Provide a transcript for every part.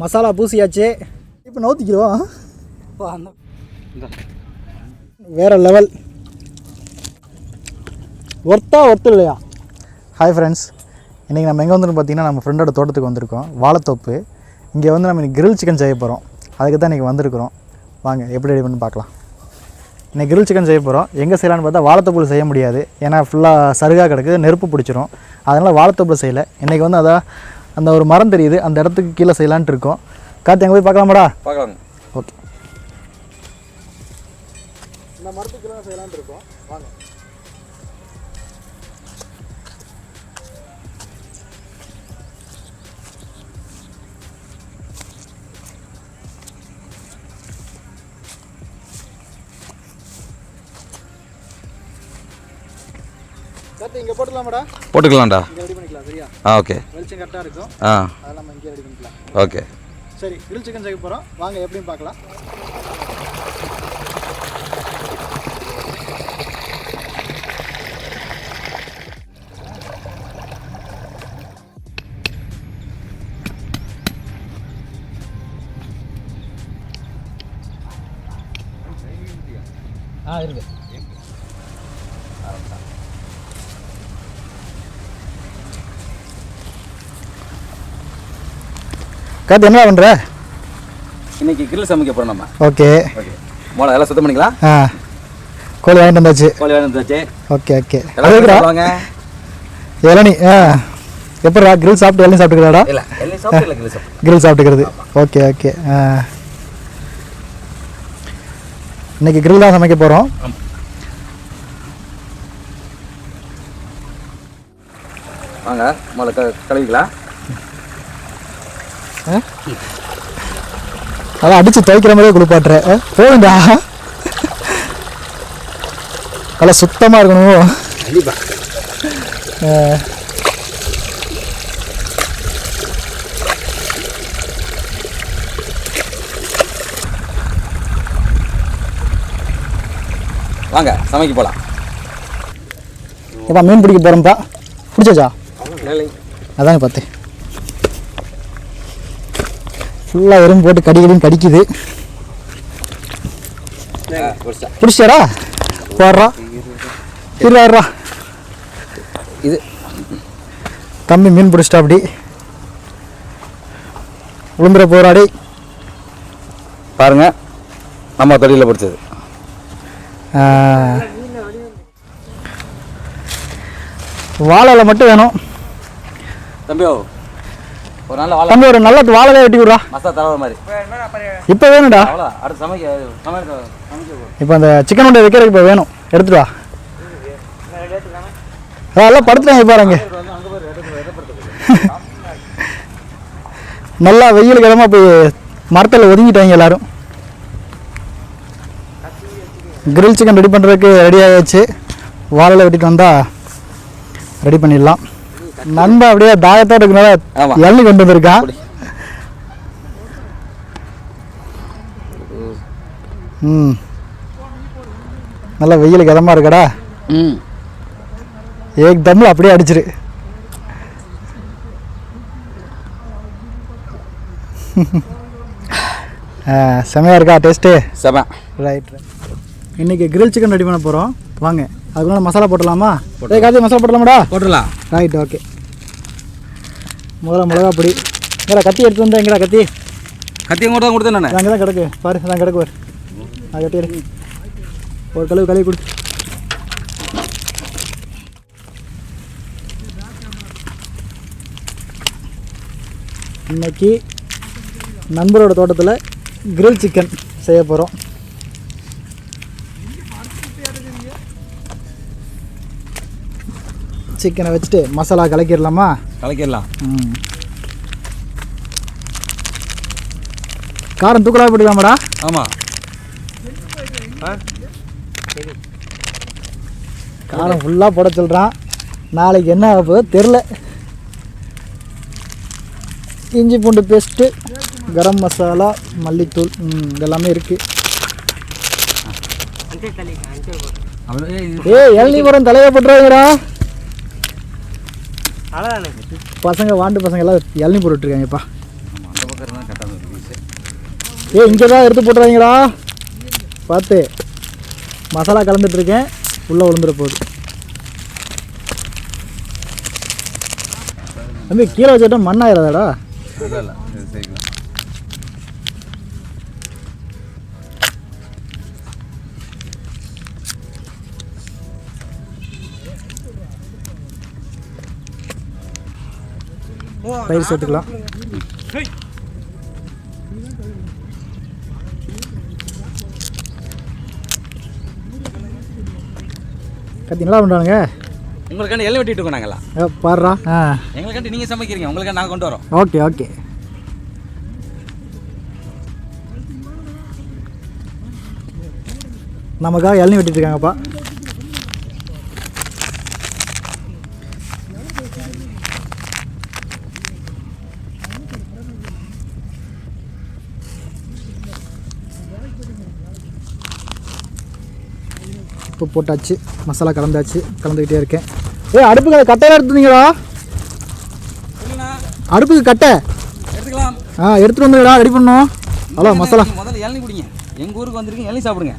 மசாலா பூசியாச்சு. இப்போ நோத்திக்கிடுவோம் வேற லெவல் ஒர்த்தா ஒர்த்து இல்லையா? ஹாய் ஃப்ரெண்ட்ஸ் இன்றைக்கி நம்ம எங்கே வந்துட்டு பார்த்தீங்கன்னா நம்ம ஃப்ரெண்டோட தோட்டத்துக்கு வந்திருக்கோம். வாழைத்தோப்பு. இங்கே வந்து நம்ம இன்னைக்கு கிரில் சிக்கன் செய்ய போகிறோம் அதுக்கு தான் இன்றைக்கி வந்திருக்கிறோம். வாங்க எப்படி ரெடி பண்ணி பார்க்கலாம். இன்னைக்கு கிரில் சிக்கன் செய்ய போகிறோம் எங்கே செய்யலான்னு பார்த்தா வாழைத்தோப்பில் செய்ய முடியாது. ஏன்னா ஃபுல்லாக சருகாக கிடக்குது நெருப்பு பிடிச்சிரும். அதனால் வாழைத்தோப்பில் செய்யலை. இன்றைக்கி வந்து அதான் அந்த ஒரு மரம் தெரியுது அந்த இடத்துக்கு கீழே செய்யலான்ட்டு இருக்கோம். கார்த்தி அங்கே போய் பார்க்கலாமாடா? பார்க்கலாம் ஓகே. இந்த மரத்துக்கு தான் செய்யலான்ட்டு இருக்கோம். கார்த்தி இங்கே போட்டுக்கலாமாடா? போட்டுக்கலாம்டா. ரெடி பண்ணிக்கலாம் சரியா? ஆ ஓகே. வெளிச்சம் கரெக்டாக இருக்கும். ஆ. அதெல்லாம் நம்ம இங்கே ரெடி பண்ணிக்கலாம். ஓகே. சரி கிரில் சிக்கன் செய்ய போகிறோம் வாங்க எப்படின்னு பார்க்கலாம். காத்து என்ன பண்ணுற இன்னைக்கு கிரில் சமைக்க போகிறோம் நம்ம. ஓகே. ஓகே. மோளை எல்லாம் சுத்தம் பண்ணிக்கலாம்? ஆ. கோழி வாங்கிட்டு வந்தாச்சு. கோழி வேணும் வந்தாச்சு. Okay okay. வாங்க இளநி ஆ. எப்படா கிரில் சாப்பிட்டு இளநி சாப்பிட்டுக்கிறாடா இல்லை கிரில் சாப்பிட்டு கிரில் சாப்பிட்டுக்கிறது. ஓகே ஓகே ஆ. இன்னைக்கு கிரில் தான் சமைக்க போகிறோம் வாங்க க கழுவிக்கலாம். அதான் அடித்து துவைக்கிற மாதிரியே குளிப்பாட்டுற. ஆ, போதும்டா நல்லா சுத்தமாக இருக்கணும். வாங்க சமைக்க போகலாம் எப்பா மீன் பிடிக்க போகிறோம்ப்பா பிடிச்சாச்சா? அதாங்க பார்த்தேன். ஃபுல்லாக எறும்பு போட்டு கடி கடின்னு கடிக்குது. பிடிச்சாடா போடுறா. இருடா இது. தம்பி மீன் பிடிச்சிட்டா அப்படி. விழுந்துற போராடி பாருங்க. நம்ம தொழிலில் பிடிச்சது. வாழையில மட்டும் வேணும். தம்பியோ ஒரு நாள் வாழை தம்பி ஒரு நல்ல வாழை வெட்டி விட்றா மசாலா தடவை மாதிரி. இப்போ வேணும்டா. அடுத்து சமைக்க இப்போ அந்த சிக்கன் உண்டை வைக்கிறதுக்கு இப்போ வேணும். எடுத்துட்டு வா. அதெல்லாம் படுத்துட்டாங்க பாருங்க. நல்லா வெயில் கிழமை போய் மரத்தில் ஒதுங்கிட்டாங்க எல்லாரும். கிரில் சிக்கன் ரெடி பண்ணுறதுக்கு ரெடி ஆயாச்சு. வாழையில வெட்டிட்டு வந்தால் ரெடி பண்ணிடலாம். நண்பன் அப்படியே தாயத்தோட இருக்கனால. இளநி கொண்டு வந்திருக்கான் ம். நல்லா வெயில் கிதமாக இருக்கடா. ம். ஏக் தம்ல அப்படியே அடிச்சிரு. ஆ, செமையா இருக்கா டேஸ்ட்டு? செம. ரைட் இன்னைக்கு கிரில் சிக்கன் ரெடி பண்ண போகிறோம் வாங்க. அதுக்குள்ள மசாலா போட்டுடலாமா? ஏய் கார்த்தி மசாலா போட்டலாமாடா போட்டுடலாம். ரைட் ஓகே முதல்ல மிளகா பொடி. எங்கடா கத்தி எடுத்து வந்தா எங்கடா கத்தி. கத்தி கூட தான் கொடுத்தேன் நான். அங்கே தான் கிடக்கு. பாரு அதான் கிடக்கு பாரு. அது கட்டி ஒரு கழுவு கழுவி கொடு. இன்னைக்கு நண்பரோட தோட்டத்தில் கிரில் சிக்கன் செய்ய போகிறோம் சிக்கனை வச்சுட்டு மசாலா கலக்கிடலாமா? கலக்கிடலாம். காரம் தூக்கலாக போட்டுக்கலாமாடா? ஆமாம் காரம் ஃபுல்லாக போட சொல்கிறான் நாளைக்கு என்ன ஆக போகுதோ தெரில இஞ்சி பூண்டு பேஸ்ட்டு கரம் மசாலா மல்லித்தூள் இதெல்லாமே இருக்குது ஏய் இளநீ மரம் தலையை போட்டுறாங்கடா பசங்க வாண்டு பசங்க எல்லாம் இளநீ போட்டுட்ருக்காங்கப்பா ஏ. இங்கே தான் எடுத்து போட்டுறாதீங்களா பார்த்து மசாலா கலந்துட்டு இருக்கேன். உள்ளே விழுந்துட போகுது. தம்பி கீழே வச்சுட்டா மண்ணாயிராதாடா தயிர் சேர்த்துக்கலாம். கத்தி நல்லா பண்ணுறானுங்க உங்களுக்காண்டி எல்லாம் வெட்டிட்டு இருக்கோம் நாங்கள்லாம் ஏ, பாருடா. ஆ. எங்களுக்காண்டி நீங்கள் சமைக்கிறீங்க உங்களுக்காண்டி நாங்கள் கொண்டு வரோம். Okay okay. நமக்காக இளநீ வெட்டிட்டு இருக்காங்கப்பா. உப்பு போட்டாச்சு மசாலா கலந்தாச்சு கலந்துக்கிட்டே இருக்கேன். ஏ அடுப்புக்கு கட்டையில எடுத்துனீங்களா சொல்லுண்ணா அடுப்புக்கு கட்டை. எடுத்துக்கலாம். ஆ எடுத்துட்டு வந்துடா ரெடி பண்ணோம் ஹலோ மசாலா. முதல்ல இளநீ குடிங்க. எங்கள் ஊருக்கு வந்திருக்கீங்க இளநீ சாப்பிடுங்க.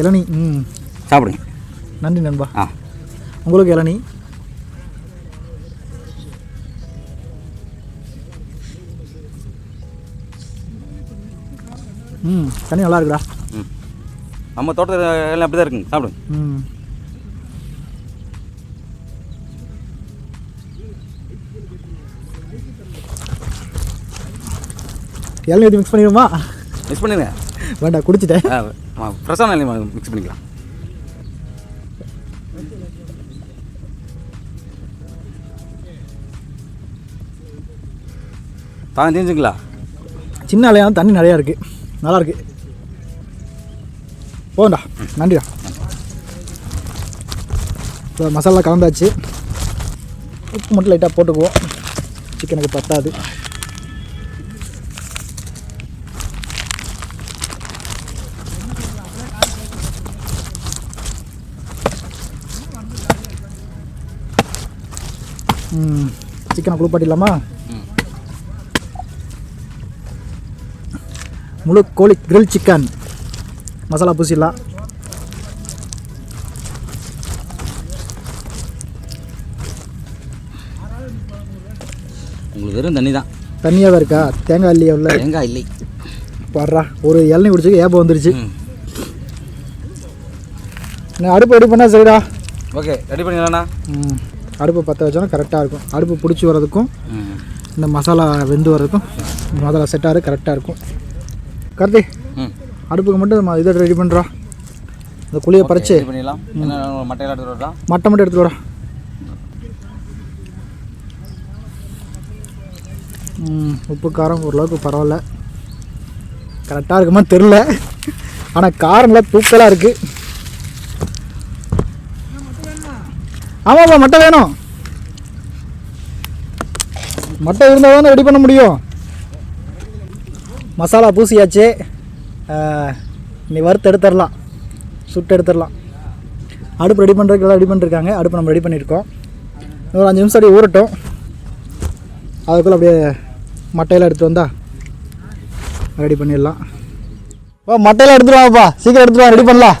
இளநீ ம். சாப்பிடுங்க. நன்றி நண்பா. ஆ. உங்களுக்கு இளநீ. ம் தண்ணி நல்லா இருக்குடா ம். நம்ம தோட்டத்தில் எல்லாம் அப்படி தான் இருக்குங்க. சாப்பிடுங்க. ம். இளநீ ஊற்றி மிக்ஸ் பண்ணிடுமா மிக்ஸ் பண்ணிடுங்க வேண்டாம் குடிச்சிட்டேன். ஃப்ரெஷ்ஷான இளநீ மிக்ஸ் பண்ணிக்கலாம். தாங்க தெரிஞ்சுங்களா? சின்ன அலையான தண்ணி நிறையா இருக்குது நல்லா இருக்கு போண்டா நன்றிடா. இப்போ மசாலா கலந்தாச்சு. உப்பு மட்டும் லைட்டாக போட்டுக்குவோம். சிக்கனுக்கு பத்தாது. சிக்கனை குளிப்பாட்டிடலாமா ம் முழு கோழி கிரில் சிக்கன் மசாலா பூசிடலாம் உங்களுக்கு வெறும் தண்ணி தான். தண்ணியாகவே இருக்கா? தேங்காய் இல்லையா உள்ள? தேங்காய் இல்லை. வர்றா ஒரு இளநீ குடிச்சு ஏப்பம் வந்துருச்சு. நான் அடுப்பு ரெடி பண்ணால் சரிடா. ஓகே ரெடி பண்ணிடலாண்ணா ம். அடுப்பு பற்ற வச்சோன்னா கரெக்டாக இருக்கும். அடுப்பு பிடிச்சி வர்றதுக்கும் இந்த மசாலா வெந்து வர்றதுக்கும் மசாலா செட் ஆகிறது கரெக்டாக இருக்கும். கார்த்தி அடுப்புக்கு மட்டும் நம்ம இதை ரெடி பண்ணுறோம் இந்த குழியை பறிச்சு. ரெடி பண்ணிடலாம். மட்டையெல்லாம் எடுத்துகிட்டு வரலாம் மட்டை மட்டும் எடுத்துட்டு வரா ம் உப்பு காரம் ஓரளவுக்கு பரவாயில்ல. கரெக்டாக இருக்குமா தெரில ஆனால் காரம்லாம் தூக்கலாக இருக்குது ஆமாப்பா மட்டை வேணும். மட்டை இருந்தால் தானே ரெடி பண்ண முடியும். மசாலா பூசியாச்சு. இன்னைக்கு வறுத்து எடுத்துடலாம். சுட்டு எடுத்துடலாம். அடுப்பு ரெடி பண்ணுறதுக்கு எல்லாம் ரெடி பண்ணிருக்காங்க. அடுப்பு நம்ம ரெடி பண்ணியிருக்கோம். ஒரு அஞ்சு நிமிஷம் அப்படியே ஊறட்டும். அதுக்குள்ளே அப்படியே மட்டையெல்லாம் எடுத்துகிட்டு வந்தா ரெடி பண்ணிடலாம். ஓ மட்டையெல்லாம் எடுத்துட்டு வாப்பா. சீக்கிரம் எடுத்துகிட்டு ரெடி பண்ணலாம்.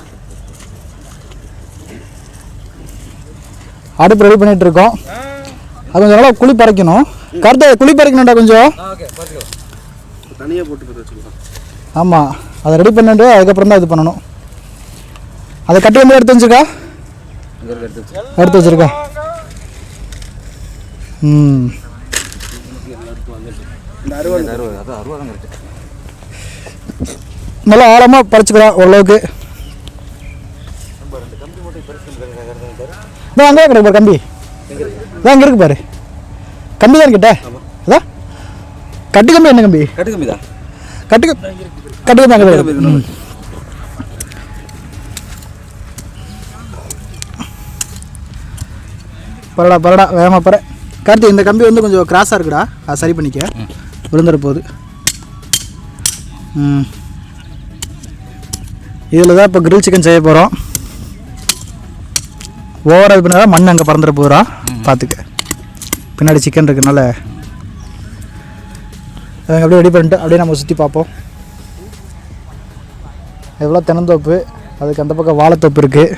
அடுப்பு ரெடி பண்ணிகிட்டு இருக்கோம். அது கொஞ்சம் நல்லா குழி பறைக்கணும். கருத்தை குழி பறைக்கணும்டா கொஞ்சம். ஓகே பார்த்துக்கோ ஆமாம் அதை ரெடி பண்ணிட்டு அதுக்கப்புறம் தான் இது பண்ணணும். அதை கட்டி வந்து எடுத்து வச்சுருக்கா? இருக்க எடுத்து வச்சு. எடுத்து வச்சிருக்கா ம் நல்லா ஆழமாக பறிச்சுக்கிறா ஓரளவுக்கு. அங்கே கிடக்கு பாரு கம்பி. அங்கே இருக்கு பாரு. கம்பி தான் கிட்ட. அதான் கட்டு கம்பி என்ன கம்பி கட்டு கம்மி தான் கட்டு கட்டு கம்பி அங்கே. பரடா பரடா வேகமாக பர கார்த்தி இந்த கம்பி வந்து கொஞ்சம் கிராஸாக இருக்குடா. அது சரி பண்ணிக்க. விழுந்துட போகுது ம். இதில் தான் இப்போ கிரில் சிக்கன் செய்ய போகிறோம் ஓவராக இது பண்ணால் மண் அங்கே பறந்துட போகிறா பார்த்துக்க பின்னாடி சிக்கன் இருக்கனால அப்படியே ரெடி பண்ணிட்டு அப்படியே நம்ம சுற்றி பார்ப்போம். எவ்வளோ தென்னந்தோப்பு? அதுக்கு அந்த பக்கம் வாழைத்தோப்பு இருக்குது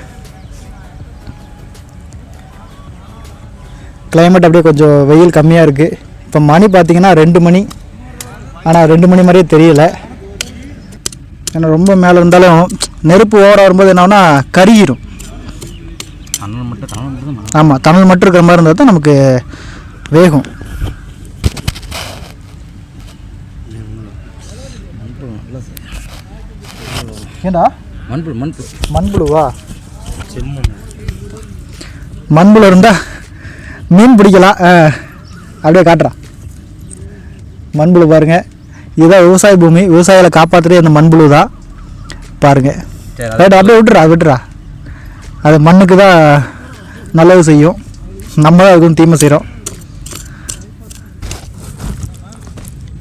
climate அப்படியே கொஞ்சம் வெயில் கம்மியாக இருக்குது இப்போ மணி பார்த்தீங்கன்னா ரெண்டு மணி. ஆனால் ரெண்டு மணி மாதிரியே தெரியல. ஏன்னா ரொம்ப மேலே இருந்தாலும் நெருப்பு ஓவராக வரும்போது என்னன்னா தமிழ் தான் ஆமாம் தணல் மட்டும் இருக்கிற மாதிரி இருந்தால் தான் நமக்கு வேகும். ஏண்டா? மண்புழு மண்புழு. மண்புழுவா? மண்புழு இருந்தால் மீன் பிடிக்கலாம். ஆ, அப்படியே காட்டுறான் மண்புழு பாருங்க. இதுதான் விவசாய பூமி. விவசாயிகளை காப்பாற்றுறே இந்த மண்புழு தான். பாருங்க. சரி ரைட் அப்படியே விட்டுறா விட்டுறா. அது மண்ணுக்கு தான் நல்லது செய்யும். நம்ம தான் அதுக்கும் தீமை செய்கிறோம்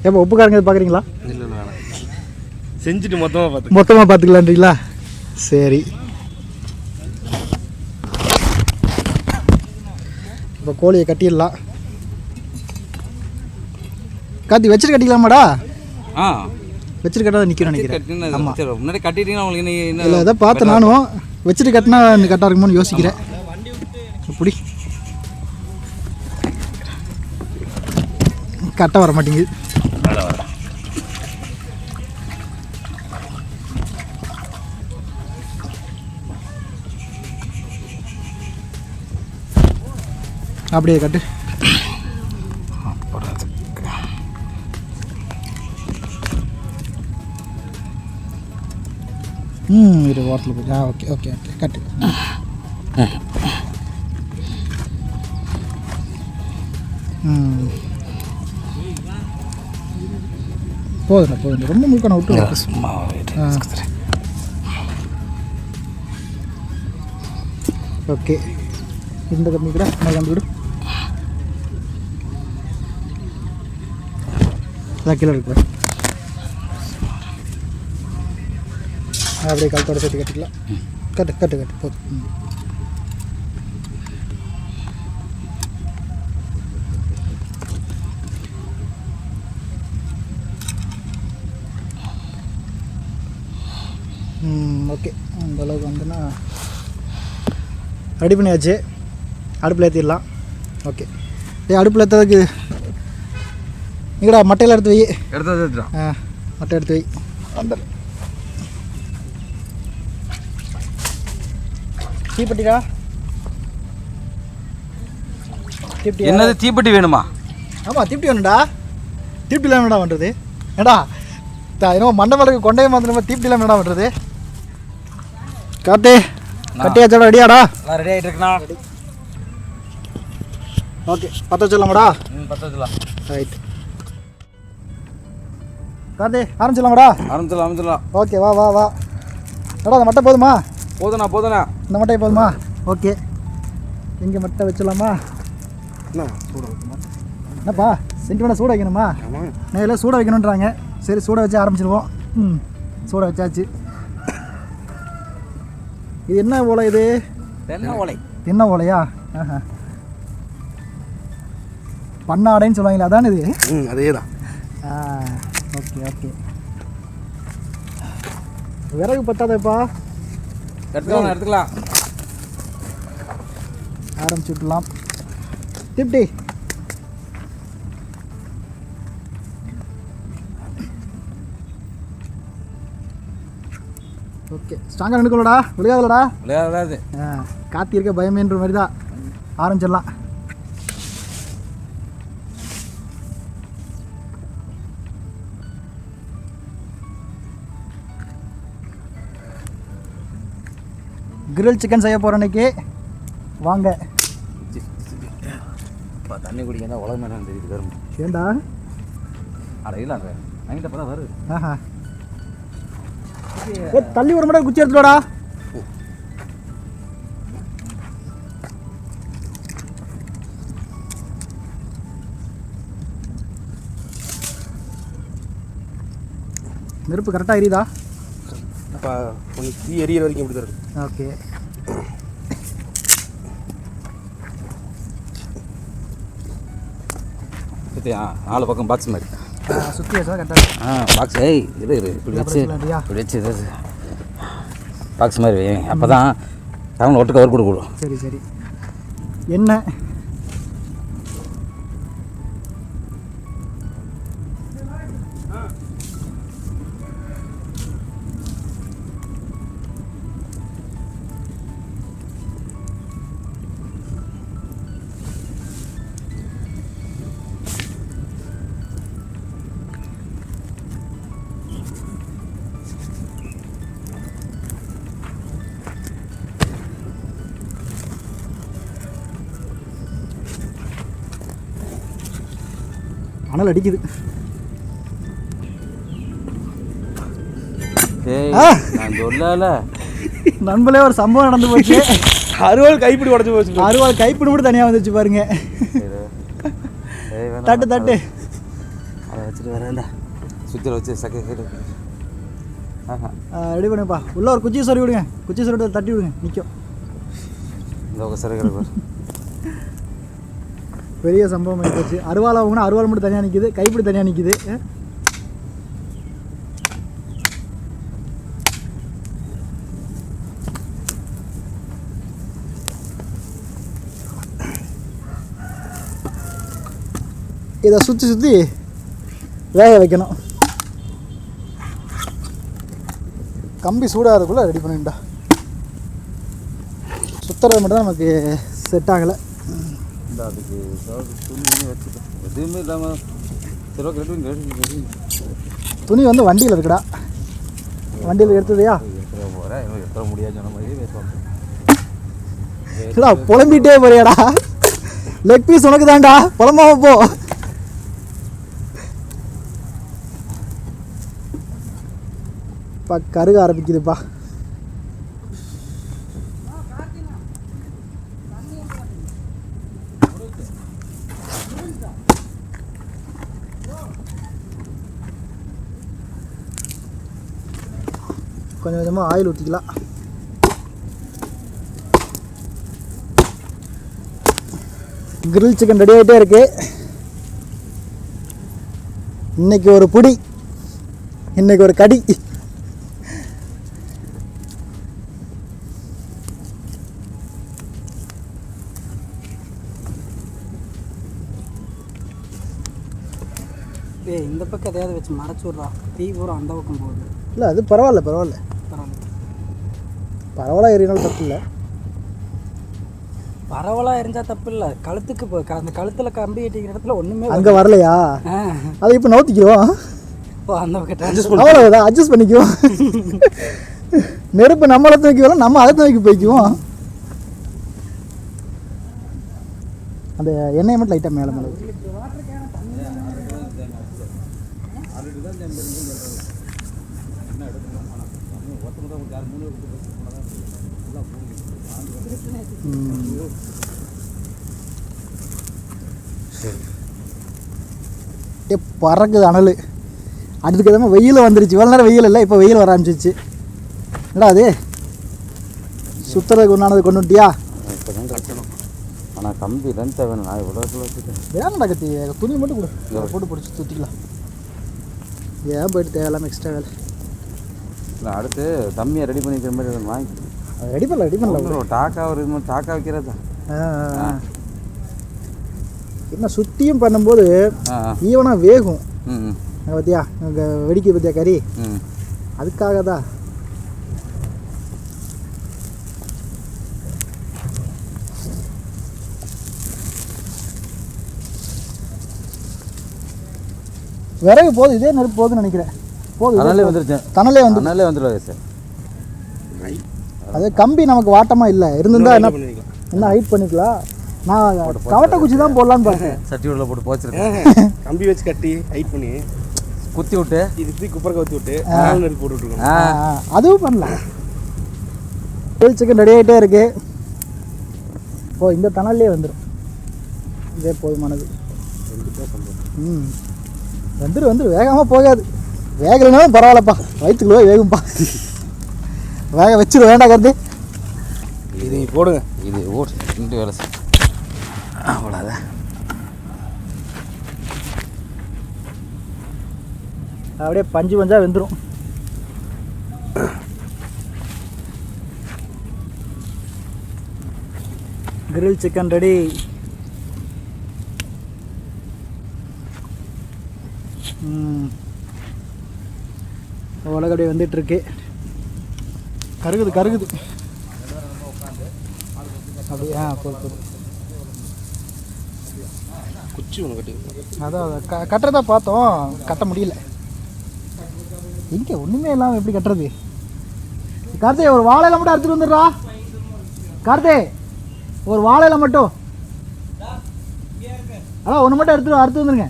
ஏப்பா உப்புக்காரங்க இது பார்க்குறீங்களா செஞ்சுட்டு மொத்தமாக பார்த்து மொத்தமாக பார்த்துக்கலான்றீங்களா சரி. இப்போ கோழியை கட்டிடலாம். காத்தி வச்சுட்டு கட்டிக்கலாமாடா? ஆ. வச்சுட்டு கட்டாத நிற்கிறேன் நினைக்கிறேன். கட்டினா ஆமா. சரி முன்னாடி கட்டிட்டீங்கன்னா உங்களுக்கு இன்னும் இல்லை எதை பார்த்து நானும். வச்சுட்டு கட்டினா கரெக்டாக இருக்குமோன்னு யோசிக்கிறேன். அப்படி கட்ட வர மாட்டேங்குது அப்படியே கட்டு. ம் இரு ஓரத்தில் போய். ஆ ஓகே ஓகே ஓகே கட்டு. ம். போதுண்ணா போதுண்ணா ரொம்ப முழுக்க நான் விட்டு சும்மா ஆ. ஓகே. இந்த கம்மி கூட கம்பி விடு கீழே இருக்கு. அப்படியே கழுத்தோட சேர்த்து கட்டிக்கலாம். கட்டு கட்டு கட்டு போதும். ம். ஓகே. அந்த அளவுக்கு வந்துன்னா ரெடி பண்ணியாச்சு. அடுப்பில் ஏற்றிடலாம் ஓகே. அடுப்பில் ஏற்றதுக்கு இங்கடா மட்டையில் எடுத்து வை. எடுத்து ஆ மட்டை எடுத்து வை. அந்த தீப்பெட்டிடா. தீப்டி என்னது தீப்பெட்டி வேணுமா? ஆமாம் தீப்டி வேணும்டா. தீப்டிலாம் என்னடா பண்ணுறது ஏடா என்னமோ மண்டபத்துக்கு கொண்டே மாதிரி தீப்டிலாம் என்னடா பண்ணுறது காத்தே கட்டியாச்சோட ரெடியாடா. ரெடி ஆகிட்டு இருக்குண்ணா ஓகே பற்ற வச்சிடலாமாடா ம் பத்து வச்சுலாம் ரைட் கார்த்தி ஆரம்பிச்சிடலாமாடா? ஆரம்பிச்சிடலாம் ஆரம்பிச்சிடலாம். ஓகே வா வா வா. எடா அந்த மட்டை போதுமா? போதுண்ணா போதுண்ணா. இந்த மட்டை போதுமா? ஓகே. இங்கே மட்டை வச்சிடலாமா? என்ன சூட வைக்குமா என்னப்பா சென்டிமெண்ட்டாக சூட வைக்கணுமா? எல்லாம் சூட வைக்கணுன்றாங்க. சரி சூட வச்சு ஆரம்பிச்சிருவோம். ம் சூட வச்சாச்சு. இது என்ன ஓலை இது? தென்னை ஓலை. என்ன ஓலையா? ஆஹா. பண்ணாடைன்னு சொல்லுவாங்களே அதானே இது? அதே தான் ஆ. Okay okay. விறகு பத்தாதப்பா. எடுத்துக்கலாம் எடுத்துக்கலாம். ஆரம்பிச்சு விட்டுலாம் திப்டி ஓகே ஸ்ட்ராங்காக நினைக்கலடா விளையாதுலடா விளையாடாது காத்தி இருக்க பயமேன்ற மாதிரி தான் ஆரம்பிச்சிடலாம். கிரில் சிக்கன் செய்ய போகிற அன்னைக்கு வாங்க. தண்ணி குடிக்க தான் உலக மேடம் தெரியுது வரும் ஏண்டா? அட இல்லை அங்கே வாங்கிட்ட அப்போ தான் வருது ஆஹா தள்ளி ஒரு மணி குச்சி எடுத்துடா நெருப்பு கரெக்டாக எரியுதா? இப்போ கொஞ்சம் தீ எரியற வரைக்கும் இப்படி தான் ஓகே. பத்தியா நாலு பக்கம் பாக்ஸ் மாதிரி. சுற்றி வச்சா கரெக்டாக ஆ பாக்ஸ் ஏய் இரு இரு இப்படி வச்சு இப்படி வச்சு இது பாக்ஸ் மாதிரி அப்போ தான் தமிழ் ஒட்டு கவர் கொடுக்கும் சரி சரி. எண்ணெய் அனல் அடிக்குது. நண்பர்களே ஒரு சம்பவம் நடந்து போச்சு. அறுவாள் கைப்பிடி உடச்சி போச்சு அறுவாள் கைப்பிடி மட்டும் தனியாக வந்துச்சு பாருங்க. தட்டு தட்டு. அதை வச்சுட்டு வரேன்டா. சுத்திர வச்சு சக்கை ரெடி பண்ணுப்பா. உள்ள ஒரு குச்சி சொறி விடுங்க. குச்சி சொறி விட்டு தட்டி விடுங்க. நிற்கும் இந்த பாரு. பெரிய சம்பவம் ஆகிப்போச்சு அருவாள் ஆகுனா அருவாள் மட்டும் தனியாக நிற்கிது கைப்பிடி தனியாக நிற்கிது இதை சுற்றி சுற்றி வேக வைக்கணும். கம்பி சூடாகிறதுக்குள்ளே ரெடி பண்ணிட்டா. சுற்றுறது மட்டும் தான் நமக்கு செட் ஆகலை. இந்த அதுக்கு ஏதாவது துணி வச்சுட்டேன் எதுவுமே இல்லாமல் சரி கேட்டு கேட்டு துணி வந்து வண்டியில் இருக்குடா வண்டியில் எடுத்ததையா எத்தனை போகிறேன் இன்னும் எத்தனை முடியாது சொன்ன மாதிரியே பேசுவாங்க புலம்பிட்டே போறியாடா லெக் பீஸ் உனக்கு தான்டா புலம்பாம போ பா கருக ஆரம்பிக்குதுப்பா கொஞ்சம் கொஞ்சமாக ஆயில் ஊற்றிக்கலாம் கிரில் சிக்கன் ரெடி ஆகிட்டே இருக்கு. இன்னைக்கு ஒரு புடி இன்னைக்கு ஒரு கடி. ஏய் இந்த பக்கம் எதையாவது வச்சு மறைச்சு விட்றா. தீ பூரா அந்த பக்கம் போகுது. இல்லை அது பரவாயில்ல பரவாயில்ல. பரவாயில்ல எரியனாலும் தப்பு இல்லை. பரவலாக எரிஞ்சா தப்பு இல்லை. கழுத்துக்கு இப்போ அந்த கழுத்தில் கம்பி கட்டிக்கிற இடத்துல ஒன்றுமே அங்கே வரலையா? அதை இப்போ நவுத்திக்குவோம் இப்போ அந்த ட்ரான்ஸ் அவ்வளோதான் அட்ஜஸ்ட் பண்ணிக்குவோம் நெருப்பு நம்மளை தூக்கிவோம் நம்ம அதை தூக்கி போய்க்குவோம் அந்த எண்ணெயை மட்டும் லைட்டாக மேலே மேலே ஊத்து. ம். ஏ பறக்குது அனல். அடுத்துக்கு எதாவது வெயில் வந்துருச்சு. இவ்வளோ நேரம் வெயில் இல்லை இப்போ வெயில் வர ஆரம்பிச்சிச்சு என்னடா அது? சுற்றுறதுக்கு உண்டானது கொண்டு வந்துட்டியா? தான் ஆனால் கம்பி லென்த் வேணும் நான் இவ்வளோ வேணாம்டா கத்தி. துணி மட்டும் கொடு. போட்டு பிடிச்சி சுற்றிக்கலாம் ஏன் போயிட்டு தேவையில்லாமல் எக்ஸ்ட்ரா வேலை? நான் அடுத்து தம்மியை ரெடி பண்ணிக்கிற மாதிரி வாங்கி ரெடி பண்ணல ரெடி பண்ணல டாக்கா ஒரு இது டாக்கா வைக்கிறதா. என்ன சுற்றியும் பண்ணும்போது ஈவனாக வேகும். பார்த்தியா வெடிக்க பார்த்தியா கறி? அதுக்காக தான் விறகு போதும் இதே நெருப்பு போதுன்னு நினைக்கிறேன். போதும் போதும். வந்துருச்சு. தணலே வந்து அதனாலே வந்துடுவாங்க சார். அது கம்பி நமக்கு வாட்டமா இல்லை. இருந்திருந்தா என்ன பண்ணிக்கலாம். என்ன ஹைட் பண்ணிக்கலாம்? நான் கவட்டை குச்சி தான் போடலான்னு பார்த்தேன். சட்டி உள்ள போட்டு போச்சிருக்கேன். கம்பி வச்சு கட்டி ஹைட் பண்ணி குத்தி விட்டு. இது தூக்கி குப்பரை கவுத்தி விட்டு போட்டு விட்டுருக்கோம். அதுவும் பண்ணலாம். கோயில் சிக்கன் ரெடி ஆகிட்டே இருக்கு. ஓ இந்த தணல்லே வந்துடும் இதே போதுமானது. ம். வந்துரு வந்துரு. வேகமாக போகாது. வேகலைனாலும் பரவாயில்லப்பா. வயிற்றுக்குள்ளே வேகும்பா. வேக வச்சிரு வேண்டாம் கருது. இது நீ போடுங்க. இது ஓட்டு ரெண்டு வேலை சார். அவ்வளோதான் அப்படியே பஞ்சு பஞ்சாக வெந்துடும் கிரில் சிக்கன் ரெடி உலக அப்படியே வந்துட்டு இருக்கு கருகுது கருகுது. அப்படியே போதும் போதும் குச்சி ஒன்று கட்டி. அதான் க கட்டுறதா பார்த்தோம். கட்ட முடியல. எங்கே ஒன்றுமே இல்லாமல் எப்படி கட்டுறது? கார்த்தே ஒரு வாழையில மட்டும் அறுத்துட்டு வந்துடுறா. கார்த்தே ஒரு வாழையில மட்டும். அதான் ஒன்று மட்டும் எடுத்துட்டு அறுத்து வந்துருங்க.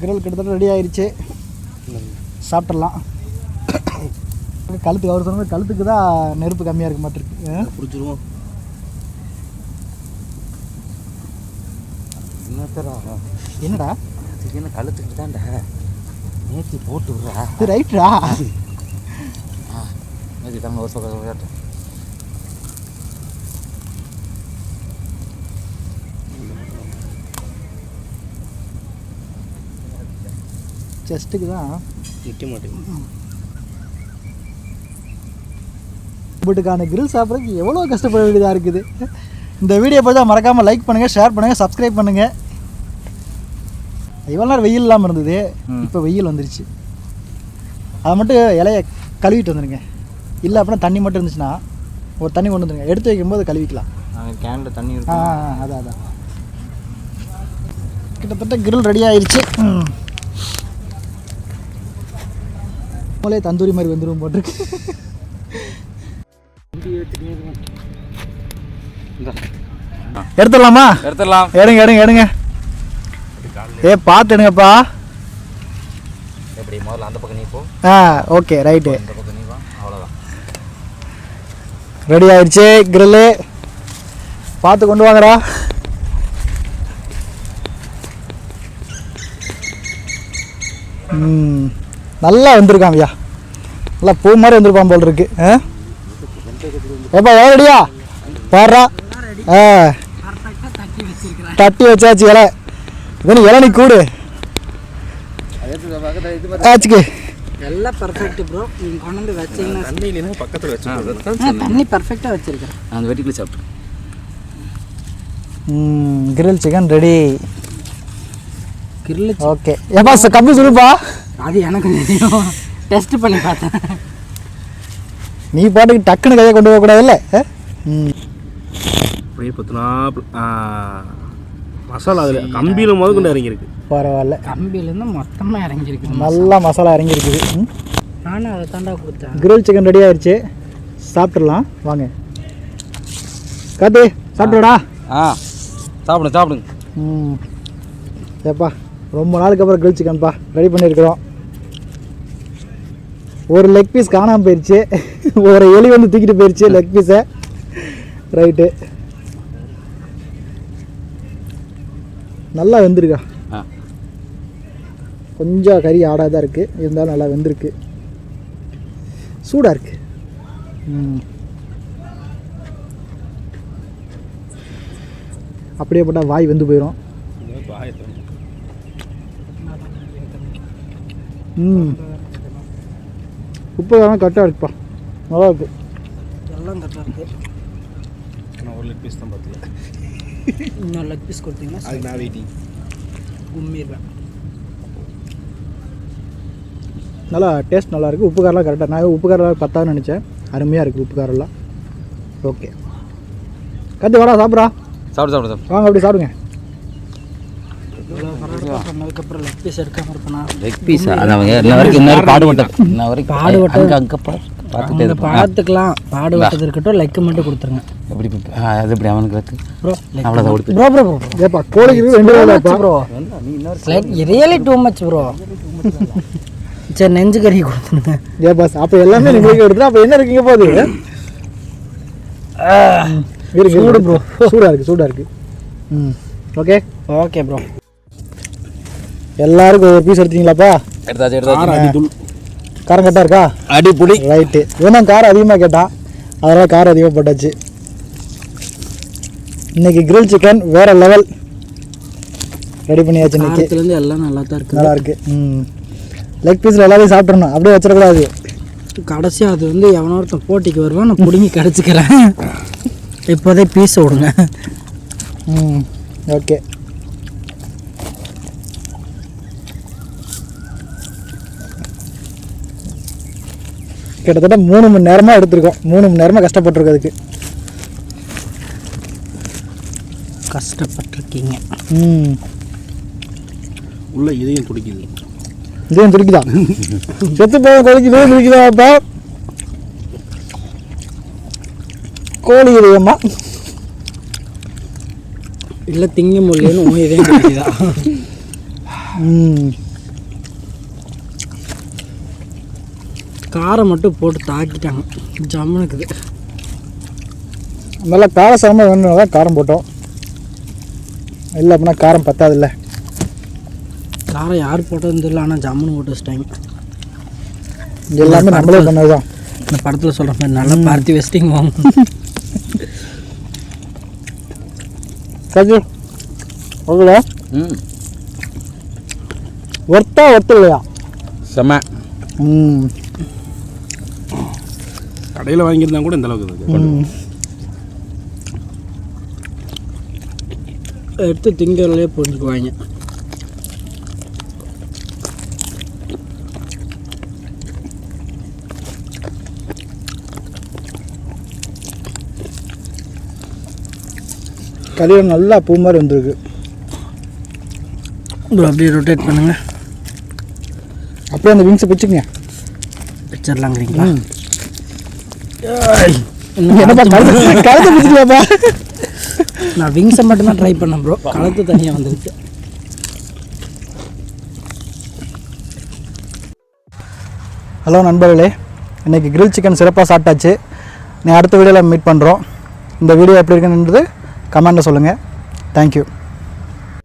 கிரல் கிட்டத்தட்ட ரெடி ஆயிருச்சு. சாப்பிட்றலாம் கழுத்துக்கு அவர் சொன்னது கழுத்துக்கு தான் நெருப்பு கம்மியாக இருக்க மாட்டிருக்கு? பிடிச்சிருவோம். என்னடா? என்ன கழுத்துக்கிட்டு தான்டா. நேற்று போட்டு விட்றா. ரைட்ரா நேற்று தமிழ் ஒரு பக்கம். செஸ்ட்டுக்கு தான் நிற்க மாட்டேங்குது பட்டுக்கான grill சாப்பிட்றதுக்கு எவ்வளோ கஷ்டப்பட வேண்டியதாக இருக்குது? இந்த வீடியோ பார்த்தா மறக்காமல் லைக் பண்ணுங்கள் ஷேர் பண்ணுங்கள் சப்ஸ்கிரைப் பண்ணுங்கள் இவ்வளோ நேரம் வெயில் இல்லாமல் இருந்தது. இப்போ வெயில் வந்துருச்சு. அதை மட்டும் இலைய கழுவிட்டு வந்துடுங்க இல்லை அப்படின்னா தண்ணி மட்டும் இருந்துச்சுன்னா ஒரு தண்ணி கொண்டு வந்துருங்க. எடுத்து வைக்கும்போது கழுவிக்கலாம். கேனில் தண்ணி ஆ அதான் அதான். கிட்டத்தட்ட கிரில் ரெடி ஆயிருச்சு ம். நம்மளே தந்தூரி மாதிரி வந்துடும் போட்டிருக்கு. எடுத்துடலாமா? எடுத்துடலாம். எடுங்க எடுங்க எடுங்க. ஏ பார்த்து எடுங்கப்பா. எப்படி முதல்ல அந்த பக்கம் நீ போ. ஆ ஓகே ரைட்டு. இந்த பக்கம் நீ வா அவ்வளோதான் ரெடி ஆயிடுச்சு கிரில்லு. பார்த்து கொண்டு வாங்கடா. ம். நல்லா வந்திருக்கான் ஐயா. நல்லா பூ மாதிரி வந்திருப்பான் போல் இருக்கு ஆ? ஏப்பா எவ்வளோ ரெடியா? பாடுறா. ஆ. தட்டி வச்சாச்சு இலை. இது இளநீ கூடு. ஆச்சுக்கு. எல்லாம் பர்ஃபெக்ட் ப்ரோ நீங்கள் கொண்டு வந்து வச்சீங்கன்னா தண்ணி இல்லைன்னா பக்கத்தில் வச்சு ஆ, தண்ணி பர்ஃபெக்டாக அந்த grill chicken ready grill okay ஏப்பா ச- கம்பி சொல்லுப்பா அது எனக்கு தெரியும். டெஸ்ட் பண்ணி பார்த்தேன். நீ பாட்டுக்கு டக்குன்னு கையை கொண்டு போகக்கூடாதுல்ல? அப்படியே பார்த்தினா மசாலா அதில் கம்பியில் முதல் கொண்டு இறங்கியிருக்கு. பரவாயில்ல. கம்பியிலேருந்து மொத்தமாக இறங்கியிருக்கு நல்லா மசாலா. இறங்கியிருக்குது ம்? நானும் அதை தாண்டா கொடுத்தேன். கிரில் சிக்கன் ரெடி ஆயிடுச்சு சாப்பிட்றலாம் வாங்க. காத்து சாப்பிடுடா ஆ சாப்பிடுங்க சாப்பிடுங்க ம். ஏப்பா ரொம்ப நாளுக்கு அப்புறம் கிரில் சிக்கன்ப்பா ரெடி பண்ணியிருக்கிறோம். ஒரு லெக் பீஸ் காணாமல் போயிடுச்சு ஒரு எலி வந்து தூக்கிட்டு போயிடுச்சு லெக் பீஸை ரைட்டு நல்லா வெந்திருக்கா. கொஞ்சம் கறி ஆடாக தான் இருக்குது இருந்தாலும் நல்லா வெந்திருக்கு. சூடாக இருக்கு. ம். அப்படியே போட்டால் வாய் வெந்து போயிடும் ம். உப்பு காரம் கரெக்டாக இருக்குப்பா. நல்லா இருக்கு. எல்லாம் கரெக்டாக இருக்குது நான் ஒரு லெக் பீஸ் தான் பார்த்தேன் இன்னொரு லெக் பீஸ் கொடுத்தீங்கன்னா அது நான் வெயிட்டிங் கும்மிடுவேன் நல்லா டேஸ்ட் நல்லா இருக்குது உப்பு காரெலாம் கரெக்டாக நான் உப்பு காரம் பத்தாதுன்னு நினச்சேன். அருமையாக இருக்குது உப்பு காரெல்லாம் ஓகே கத்தி வாடா சாப்பிட்றா. சாப்பிடு சாப்பிடு சாப்பிடு. வாங்க அப்படி சாப்பிடுங்க. பண்ணதுக்கப்புறம் லெக் பீஸ் எடுக்காமல் இருப்பேனா? லெக் பீஸ் அது அவங்க இன்ன வரைக்கும் இன்னும் பாடுபட்டேன் இன்ன வரைக்கும் பாடுபட்டது. அங்கே அங்கே பாரு பார்த்துட்டே பார்த்துக்கலாம் பாடுபட்டது இருக்கட்டும் லெக்கு மட்டும் கொடுத்துருங்க. எப்படி அது எப்படி அவனுக்கு இருக்கு ப்ரோ அவ்வளோதான் கொடுத்து. ப்ரோ ப்ரோ ப்ரோ ஏப்பா கோழிக்கு ரெண்டு வேலைப்பா ப்ரோ நீ இன்னொரு like really too much bro சரி நெஞ்சு கறி கொடுத்துருங்க. ஏப்பா அப்போ எல்லாமே நீங்கள் எடுத்துட்டு அப்போ என்ன இருக்கீங்க போகுது சூடு ப்ரோ சூடாக இருக்குது சூடாக இருக்குது ம். ஓகே ஓகே ப்ரோ எல்லாருக்கும் ஒரு பீஸ் எடுத்தீங்களாப்பா? எடுத்தாச்சு காரம் கரெக்டாக இருக்கா? அடிப்புடி ரைட்டு இவன் காரம் அதிகமாக கேட்டான் அதனால் காரம் அதிகமாக போட்டாச்சு இன்னைக்கு கிரில் சிக்கன் வேற லெவல் ரெடி பண்ணியாச்சு இன்னைக்கு. எல்லாம் நல்லா தான் இருக்குது. நல்லா இருக்கு ம் லெக் பீஸில் எல்லாத்தையும் சாப்பிட்றணும் அப்படியே வச்சிடக்கூடாது. கடைசியாக அது வந்து எவனோ ஒருத்தன் போட்டிக்கு வருவான். நான் பிடுங்கி கிடச்சிக்கிறேன். இப்போதே பீஸ் விடுங்க. ம். ஓகே கிட்டத்தட்ட மூணு மணி நேரமாக எடுத்திருக்கோம். மூணு மணி நேரமாக கஷ்டப்பட்டிருக்கோம் அதுக்கு. கஷ்டப்பட்டிருக்கீங்க. ம். உள்ள இதயம் துடிக்குது. இதே துடிக்குதா? செத்து போய் கொதிக்குது துடிக்குதா அப்பா? கோழி இதயமா? இல்லை திங்க முடியலன்னு உன் இதே கிடைக்குதா ம். காரை மட்டும் போட்டு தாக்கிட்டாங்க. ஜம்முனுக்குது. நல்லா காரசாரமாக வேணும்னா தான் காரம் போட்டோம். இல்லை அப்படின்னா காரம் பத்தாதுல்ல. காரை யார் போட்டதுன்னு தெரியல ஆனால் ஜம்முன்னு போட்டு டைம் இது எல்லாமே நம்மளே பண்ணது தான் இந்த படத்தில் சொல்கிற மாதிரி நல்லா பார்த்து வெஸ்டிங் வாங்க சஜு ஓகேடா ம். ஒர்த்தா ஒர்த்து இல்லையா? செம. ம். கடையில் வாங்கியிருந்தா கூட இந்த அளவுக்கு இருக்கு. ம். எடுத்து திங்கறதுலேயே புரிஞ்சுக்குவாங்க. கறியில் நல்லா பூ மாதிரி வந்திருக்கு. அப்படியே ரொட்டேட் பண்ணுங்க. அப்படியே அந்த விங்ஸை பிடிச்சிக்கங்க வச்சிடலாங்கிறீங்களா என்னப்பா கழுத்து கழுத்து பிடிச்சிக்கலாப்பா நான் விங்ஸை மட்டும்தான் ட்ரை பண்ணேன் ப்ரோ கழுத்து தனியாக வந்துருச்சு ஹலோ நண்பர்களே. இன்றைக்கி கிரில் சிக்கன் சிறப்பாக சாப்பிட்டாச்சு. நீ அடுத்த வீடியோவில் மீட் பண்ணுறோம் இந்த வீடியோ எப்படி இருக்குன்றது கமெண்ட்டில் சொல்லுங்கள் தேங்க்யூ